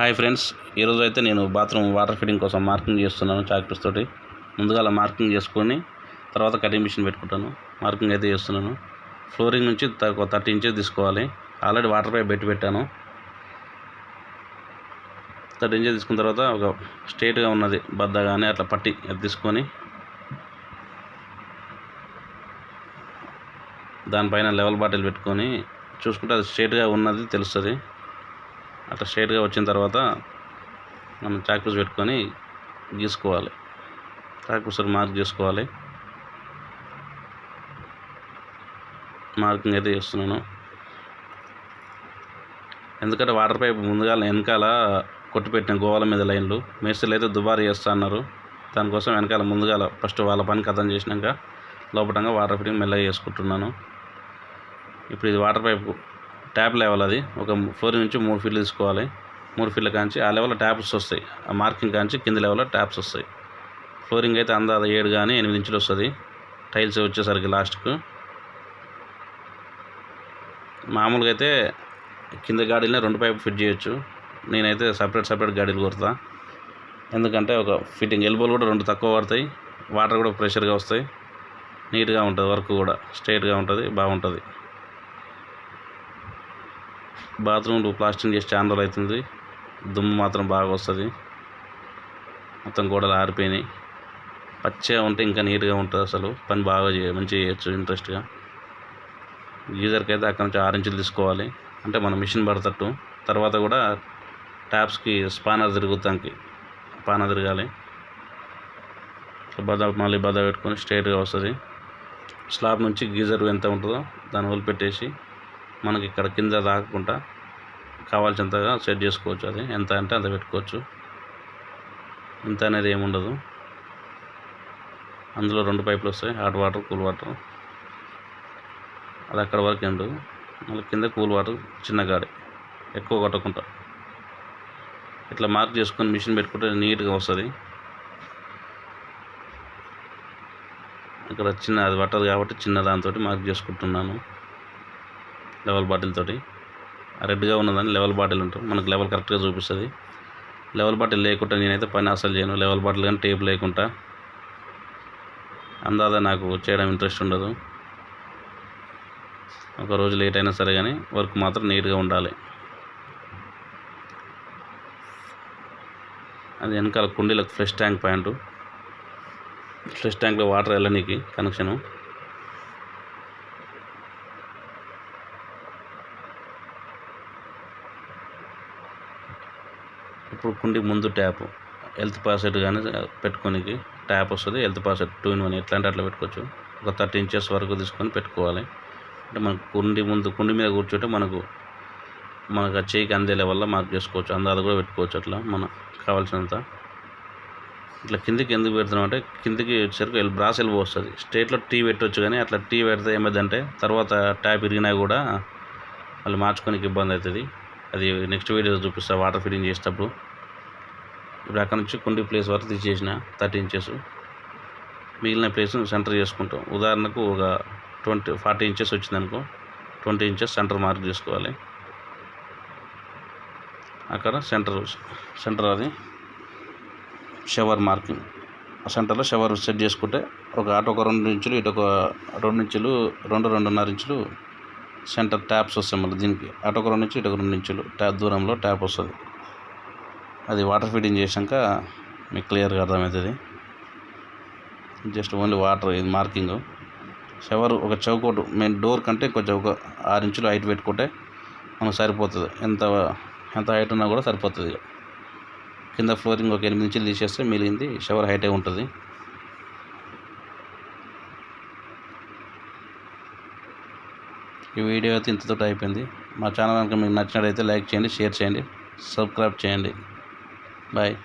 Hi friends ఈరోజు అయితే నేను బాత్రూమ్ వాటర్ ఫిట్టింగ్ కోసం మార్కింగ్ చేస్తున్నాను చాక్పీస్ తోటి. ముందుగా అలా మార్కింగ్ చేసుకొని తర్వాత కటింగ్ మిషన్ పెట్టుకుంటాను. మార్కింగ్ అయితే చేస్తున్నాను. ఫ్లోరింగ్ నుంచి ఒక థర్టీ ఇంచెస్ తీసుకోవాలి. ఆల్రెడీ వాటర్ పైప్ పెట్టి పెట్టాను. థర్టీ ఇంచెస్ తీసుకున్న తర్వాత ఒక స్ట్రేట్గా ఉన్నది బద్ద కానీ అట్లా పట్టి తీసుకొని దానిపైన లెవెల్ బాటిల్ పెట్టుకొని చూసుకుంటే అది స్ట్రైట్గా ఉన్నది తెలుస్తుంది. అట్లా స్ట్రైట్గా వచ్చిన తర్వాత మనం చాక్పీస్ పెట్టుకొని గీసుకోవాలి. చాక్పీస్ మార్క్ చేసుకోవాలి. మార్కింగ్ అయితే చేస్తున్నాను. ఎందుకంటే వాటర్ పైప్ ముందుగా వెనకాల కొట్టిపెట్టిన గోవాల మీద లైన్లు. మేస్త్రీలు అయితే దుబారా చేస్తా అన్నారు. దానికోసం వెనకాల ముందుగాల ఫస్ట్ వాళ్ళ పని కథం చేసినాక లోపటంగా వాటర్ ఫిట్టింగ్ మెల్లగా చేసుకుంటున్నాను. ఇప్పుడు ఇది వాటర్ పైప్ ట్యాప్ లెవెల్ అది. ఒక ఫోర్ నుంచి మూడు ఫీట్లు తీసుకోవాలి. మూడు ఫీట్ల కాంచి ఆ లెవెల్లో ట్యాప్స్ వస్తాయి. ఆ మార్కింగ్ కాంచి కింది లెవెల్లో ట్యాప్స్ వస్తాయి. ఫ్లోరింగ్ అయితే అందాద ఏడు కానీ ఎనిమిది ఇంచులు వస్తుంది. టైల్స్ వచ్చేసరికి లాస్ట్కు. మామూలుగా అయితే కింద గాడీలనే రెండు పైపు ఫిట్ చేయొచ్చు. నేనైతే సపరేట్ సపరేట్ గాడీలు కొడతా. ఎందుకంటే ఒక ఫిట్టింగ్ ఎల్బోలు కూడా రెండు తక్కువ పడతాయి. వాటర్ కూడా ప్రెషర్గా వస్తాయి. నీట్గా ఉంటుంది వర్క్ కూడా స్ట్రైట్గా ఉంటుంది బాగుంటుంది. బాత్రూంలు ప్లాస్టింగ్ చేసి చాలా రోజులు అవుతుంది. దుమ్ము మాత్రం బాగా వస్తుంది. మొత్తం గోడలు ఆరిపోయినాయి. పచ్చగా ఉంటే ఇంకా నీట్గా ఉంటుంది అసలు. పని బాగా చేయ మంచిగా చేయొచ్చు ఇంట్రెస్ట్గా. గీజర్కి అయితే అక్కడ నుంచి ఆరు ఇంచులు తీసుకోవాలి. అంటే మన మిషన్ పడతట్టు తర్వాత కూడా ట్యాప్స్కి స్పానర్ తిరుగుతానికి స్పానర్ తిరగాలి. బద మళ్ళీ బద పెట్టుకొని స్ట్రైట్గా వస్తుంది. స్లాబ్ నుంచి గీజర్ ఎంత ఉంటుందో దాన్ని వదిలిపెట్టేసి మనకి ఇక్కడ కింద రాకుండా కావాల్సినంతగా సెట్ చేసుకోవచ్చు అది. ఎంత అంటే అంత పెట్టుకోవచ్చు. ఇంత అనేది ఏముండదు. అందులో రెండు పైపులు వస్తాయి. Hot water cool water. అది అక్కడ వరకు ఎండు. మళ్ళీ కింద కూల్ వాటర్ చిన్న గాడి. ఎక్కువ కొట్టకుండా. ఇట్లా మార్క్ చేసుకొని మిషన్ పెట్టుకుంటే నీట్గా వస్తుంది. ఇక్కడ చిన్న అది పట్టదు కాబట్టి చిన్న దాంతో మార్క్ చేసుకుంటున్నాను. లెవెల్ బాటిల్ తోటి. రెడ్గా ఉన్నదని లెవెల్ బాటిల్ ఉంటుంది మనకు లెవెల్ కరెక్ట్గా చూపిస్తుంది. లెవెల్ బాటిల్ లేకుండా నేనైతే పని అసలు చేయను. లెవెల్ బాటిల్ కానీ టేప్ లేకుండా. అందాద నాకు చేయడం ఇంట్రెస్ట్ ఉండదు. ఒక రోజు లేట్ అయినా సరే కానీ వర్క్ మాత్రం నీట్గా ఉండాలి. అది వెనకాల కుండీలకు ఫ్రెష్ ట్యాంక్ పాయింట్. ఫ్రెష్ ట్యాంక్లో వాటర్ వెళ్ళనీకి కనెక్షను. ఇప్పుడు కుండి ముందు ట్యాప్. హెల్త్ పాసెట్ కానీ పెట్టుకోనికి ట్యాప్ వస్తుంది. Health faucet two in one ఎట్లా అంటే అట్లా పెట్టుకోవచ్చు. ఒక థర్టీ ఇంచెస్ వరకు తీసుకొని పెట్టుకోవాలి. అంటే మనకు కుండి ముందు కుండి మీద కూర్చుంటే మనకు మనకు ఆ చేయికి అందే వల్ల మార్క్ చేసుకోవచ్చు. అందాది కూడా పెట్టుకోవచ్చు అట్లా మన కావాల్సినంత. ఇట్లా కిందికి ఎందుకు పెడుతున్నాం అంటే కిందికి వచ్చేసరికి వెళ్ళి బ్రాస్ ఎల్బో వస్తుంది. స్టేట్లో టీ పెట్టవచ్చు కానీ అట్లా టీ పెడితే ఏమైందంటే తర్వాత ట్యాప్ ఇరిగినా కూడా వాళ్ళు మార్చుకోనికి ఇబ్బంది అవుతుంది. అది నెక్స్ట్ వీడియో చూపిస్తా వాటర్ ఫిట్టింగ్ చేసేటప్పుడు. ఇప్పుడు అక్కడ నుంచి కుండి ప్లేస్ వరకు తీసేసిన థర్టీ ఇంచెస్. మిగిలిన ప్లేస్ సెంటర్ చేసుకుంటాం. ఉదాహరణకు ఒక ట్వంటీ ఫార్టీ ఇంచెస్ వచ్చిందనుకో ట్వంటీ ఇంచెస్ సెంటర్ మార్క్ చేసుకోవాలి. అక్కడ సెంటర్ సెంటర్ అది షవర్ మార్కింగ్. సెంటర్లో షవర్ సెట్ చేసుకుంటే ఒక అటు ఒక రెండు ఇంచులు ఇటు ఒక రెండు ఇంచులు రెండు రెండున్నర ఇంచులు సెంటర్ ట్యాప్స్ వస్తాయి మళ్ళీ దీనికి. అటు ఒక రెండు ఇంచులు ఇటు ఒక రెండు ఇంచులు ట్యాప్ దూరంలో ట్యాప్ వస్తుంది. అది వాటర్ ఫీడింగ్ చేసాక మీకు క్లియర్గా అర్థమవుతుంది. జస్ట్ ఓన్లీ వాటర్ ఇది మార్కింగ్ షవర్ ఒక చౌకోటు మెయిన్ డోర్ కంటే కొంచెం ఒక ఆరు ఇంచులు హైట్ పెట్టుకుంటే మనకు సరిపోతుంది. ఎంత ఎంత హైట్ ఉన్నా కూడా సరిపోతుంది. కింద ఫ్లోరింగ్ ఒక ఎనిమిది ఇంచులు తీసేస్తే మిగిలింది షవర్ హైటే ఉంటుంది. ఈ వీడియో అయితే ఇంతతో అయిపోయింది మా ఛానల్ కనుక మీకు నచ్చినట్టయితే లైక్ చేయండి షేర్ చేయండి సబ్స్క్రైబ్ చేయండి. Bye.